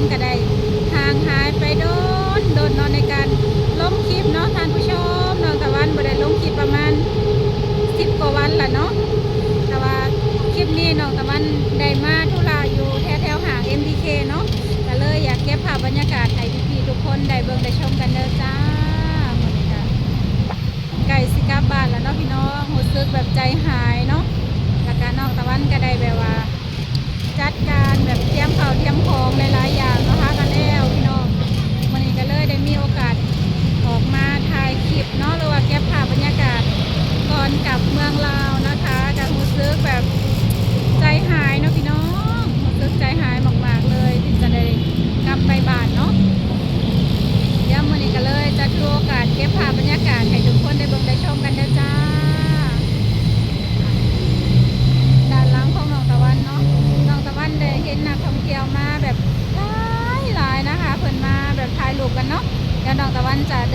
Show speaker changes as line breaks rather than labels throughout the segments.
น้องตะวันก็ได้ห่างหายไปโดนโดนนอนในการลงคลิปเนาะท่านผู้ชมน้องตะวันบ่ได้ลงคลิปประมาณ10กว่าวันละเนาะแต่ว่าคลิปนี้น้องตะวันได้มาธุระอยู่แถวๆห่าง MBK เนาะก็เลยอยากเก็บภาพบรรยากาศให้พี่ๆทุกคนได้เบิ่งได้ชมกันเด้อจ้ามื้อนี้ก็ไก่สิกลับบ้านแล้วเนาะพี่น้องรู้สึกแบบใจหายเนาะแล้วก็น้องตะวันก็ได้แบบว่า จัดการแบบเตรียมข้าวเตรียมของหลายๆอย่างนะคะ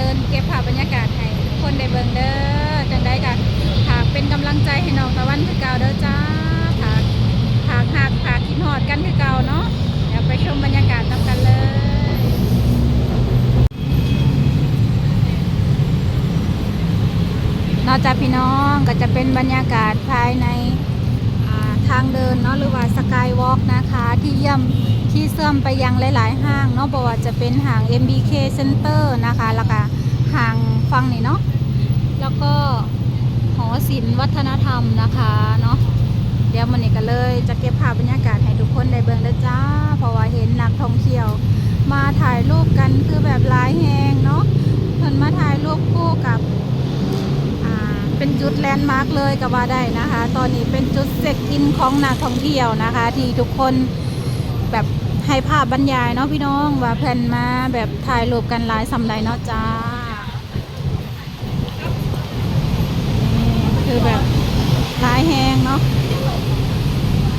ดินเก็บภาพบรรยากาศให้ทุกคนได้เบิ่งเด้อจังได้กันหากเป็นกำลังใจให้น้องตะวันคือเก่าเด้อจ้าหากหากหากหากคิดฮอดกันคือเก่าเนาะเดี๋ยวไปชมบรรยากาศนำกันเลยนอกจากพี่น้องก็จะเป็นบรรยากาศภายใน ทางเดินเนาะหรือว่าสกายวอล์กนะคะ ที่เยี่ยมที่เสื่อมไปยังหลาย ๆ ห้างเนาะบอกว่าจะเป็นห้าง MBK Center นะคะ แล้วก็ห้างฟังนี่เนาะแล้วก็หอศิลป์วัฒนธรรมนะคะเนาะเดี๋ยวมันนี้ก็เลยจะเก็บภาพบรรยากาศให้ทุกคนได้เบิ่งแล้จ้า เพราะว่าเห็นนักท่องเที่ยว มาถ่ายรูปกันคือแบบหลายแหงเนาะเพิ่นมาถ่ายรูปคู่กับ อ่าเป็น จุดแลนด์มาร์กเลยก็ว่าได้นะคะ ตอนนี้เป็นจุดเช็คอินของนักท่องเที่ยวนะคะ ที่ทุกคนแบบให้ภาพบรรยายเนาะพี่น้องว่าแพลนมาแบบถ่ายรูปกันหลายสำไรเนาะจ้านี่คือแบบหลายแหงเนาะ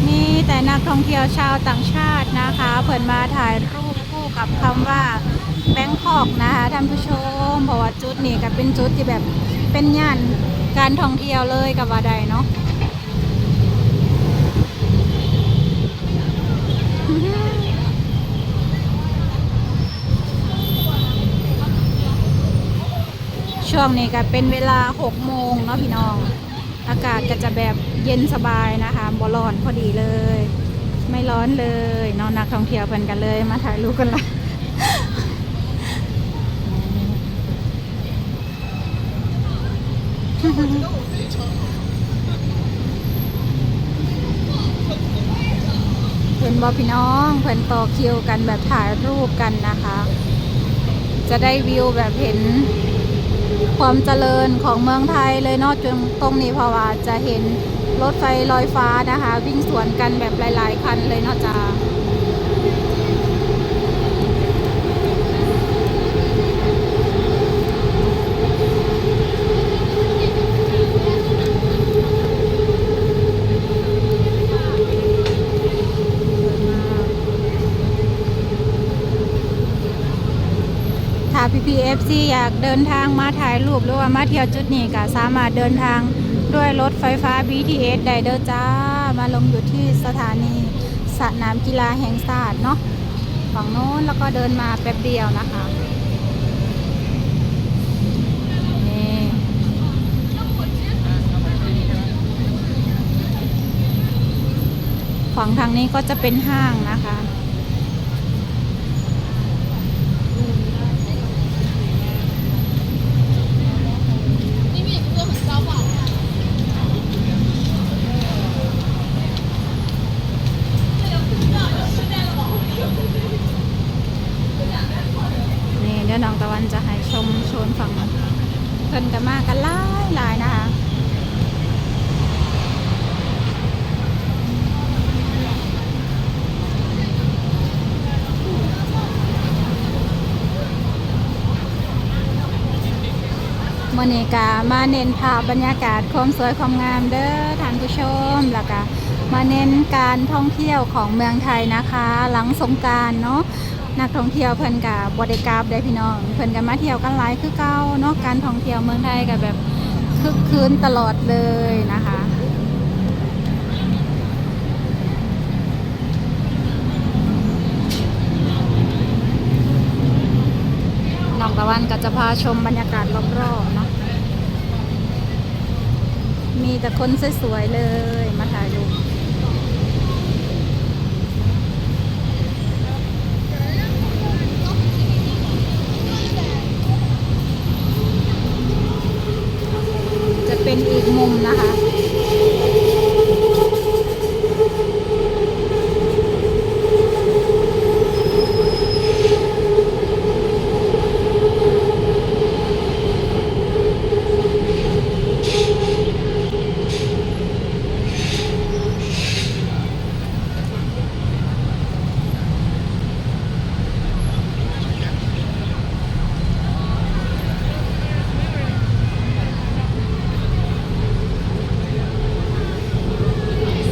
นี่แต่นักท่องเที่ยวชาวต่างชาตินะคะเพิ่นมาถ่ายรูปคู่กับคำว่าแบงคอกนะคะท่านผู้ชมเพราะว่าจุดนี้ก็เป็นจุดที่แบบเป็นย่าน การท่องเที่ยวเลยกับว่าใดเนาะช่วงนี้ก็เป็นเวลา6โมงเนาะพี่น้อง อากาศก็จะแบบเย็นสบายนะคะบ่ร้อนพอดีเลย ไม่ร้อนเลยเนอนนักท่องเที่ยวเพิ่นกันเลยมาถ่ายรูปกันละ เพิ่นบอพี่น้องเพิ่นต่อคิวกันแบบถ่ายรูปกันนะคะ จะได้วิวแบบเห็นความเจริญของเมืองไทยเลยเนอกจนตรงนี้เพราะว่าจะเห็นรถไฟลอยฟ้านะคะ วิ่งสวนกันแบบหลาย ๆ คันเลยเนาะจ้าถ้า พี่อยากเดินทางมาถ่ายรูปหรือว่ามาเที่ยวจุดนี้ก็สามารถเดินทางด้วยรถไฟฟ้า BTS ได้เด้อจ้า มาลงอยู่ที่สถานีสนามกีฬาแห่งชาติเนาะฝั่งโน้นแล้วก็เดินมาแป๊บเดียวนะคะนี่ฝั่งทางนี้ก็จะเป็นห้างนะคะ นี่เดี๋ยวน้องตะวันจะให้ชมโซนฝั่งนั้นเพิ่นกันมากันหลายหลายนะคะ มื่อนี้ก็มาเน้นภาพบรรยากาศความสวยความงามเด้อท่านผู้ชมแล้วก็มาเน้นการท่องเที่ยวของเมืองไทยนะคะ หลังสงการเนาะนักท่องเที่ยวเพิ่นกับบริกราบได้พี่น้อง เพิ่นกันมาเที่ยวกันหลายคือเก่าเนาะการท่องเที่ยวเมืองไทยกับแบบคึคึกคืนตลอดเลยนะคะน้องตะวันก็จะพาชมบรรยากาศรอบๆเนาะ มีแต่คนสวยๆเลยมาถ่ายรูป จะเป็นอีกมุมนะคะ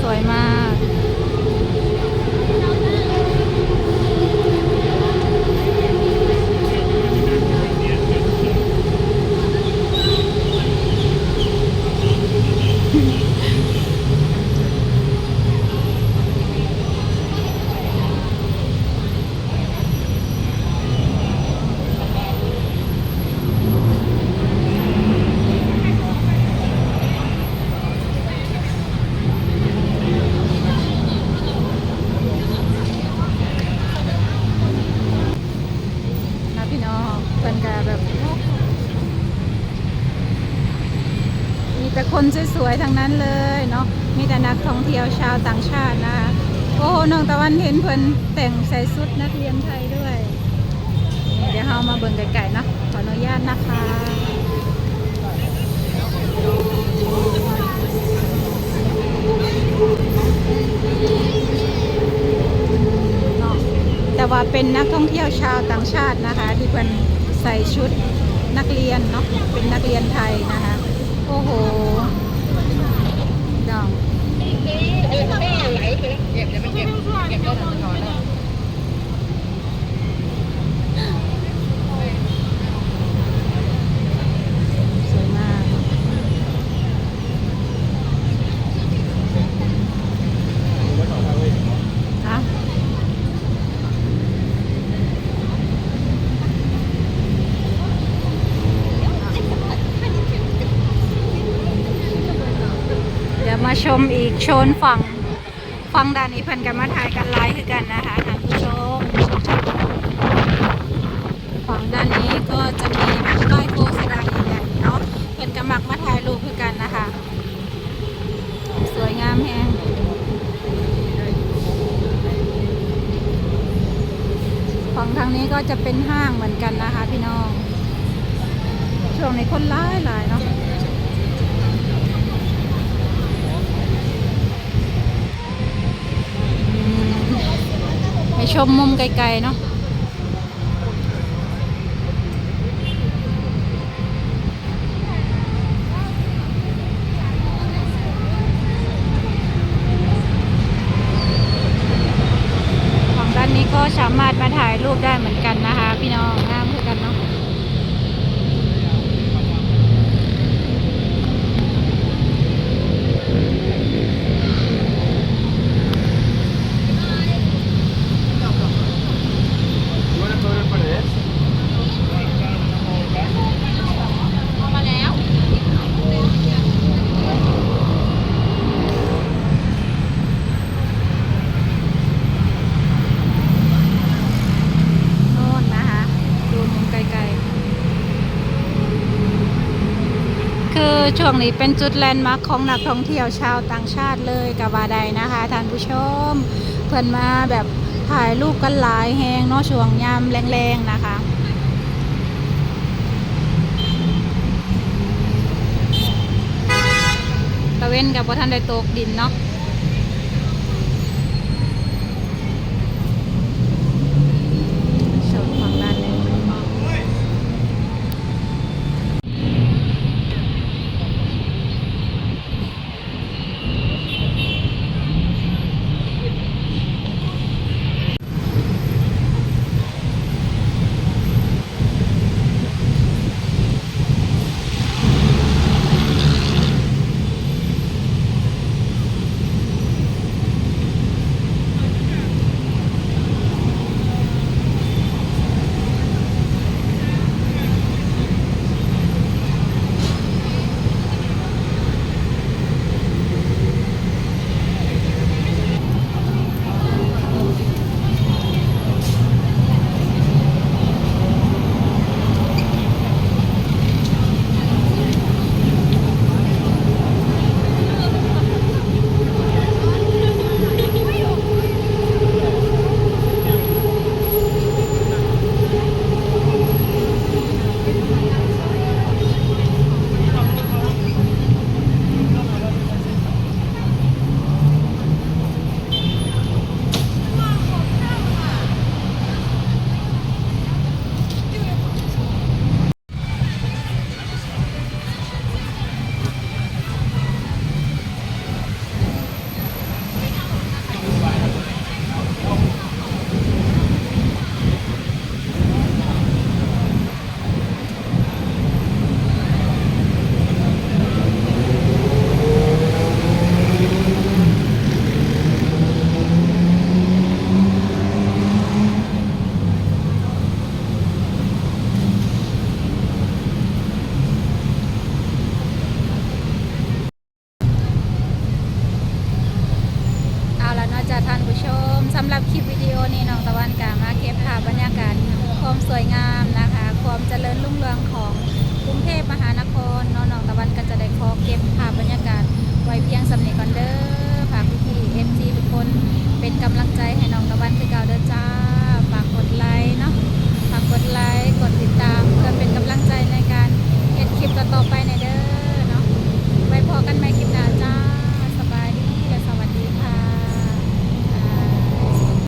สวยมาก นะพี่น้องเพิ่นก็แบบ มีแต่ คนสวยๆทั้งนั้นเลยเนาะมีแต่นักท่องเที่ยวชาวต่างชาตินะคะโอ้โหน้องตะวันเห็นเพิ่นแต่งใส่ชุดนักเรียนไทยด้วยนี่เดี๋ยวเรามาเบิ่งไกลๆเนาะขออนุญาตนะคะแต่ว่าเป็นนักท่องเที่ยวชาวต่างชาตินะคะ ที่เป็นใส่ชุดนักเรียนเนาะเป็นนักเรียนไทยนะคะ โอ้โหดังเอนสวยมากอะ เดี๋ยวมา ชมอีกโชนฝั่งฝั่งด้านนี้เพิ่นกันมาถ่ายกันไลฟ์คือกันนะคะท่านผู้ชมฝั่งด้านนี้ก็จะมีป้ายโฆษณาใหญ่ๆเนาะเพิ่นกำมักมาถ่ายรูปคือกันนะคะ สวยงามแฮงฝั่งทางนี้ก็จะเป็นห้างเหมือนกันนะคะพี่น้องช่วงนี้คนร้ายหลายเนาะ ไปชมมุมไกลๆเนาะของด้านนี้ก็สามารถมาถ่ายรูปได้เหมือนกันนะคะ พี่น้องงามคือกันเนาะ โน่นนะคะ ดูมุมไกลๆ คือ ช่วงนี้เป็นจุดแลนด์มาร์คของนักท่องเที่ยวชาวต่างชาติเลยกับวาไดนะคะท่านผู้ชม เพื่อนมาแบบถ่ายรูปกันหลายแหงเนาะช่วงยามแรงๆนะคะตะเว้นกับพ่ท่านได้ตกดินเนาะ เก็บภาพบรรยากาศไว้เพียงสำเนีก่อนเด้อฝากพี่ๆ FC ทุกคนเป็นกำลังใจให้น้องตะวันคือเก่าเด้อจ้า